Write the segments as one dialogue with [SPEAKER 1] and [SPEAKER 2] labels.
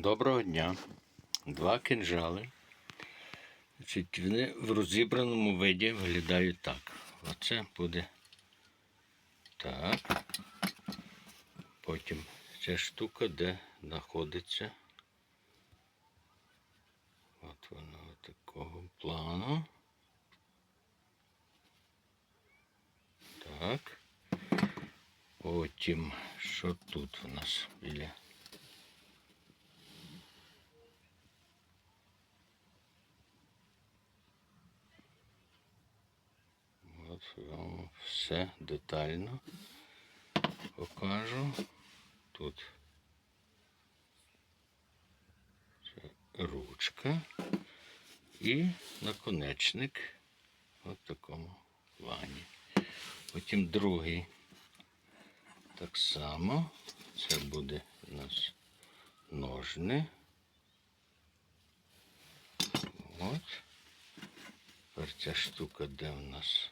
[SPEAKER 1] Доброго дня. Два кинжали. Значить, вони в розібраному виді виглядають так. Оце буде так. Потім ця штука, де знаходиться. От вона такого плану. Так. Потім, що тут у нас біля? Вам все детально покажу. Тут ручка і наконечник в такому плані. Потім другий так само. Це буде у нас ножни. От. Тепер ця штука, де у нас.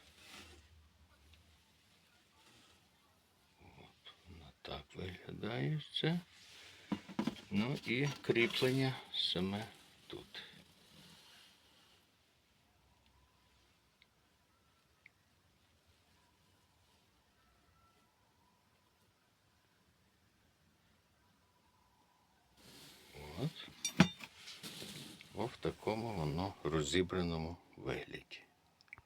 [SPEAKER 1] От вона так це. Ну і кріплення саме тут. От. О, в такому воно розібраному вигляді.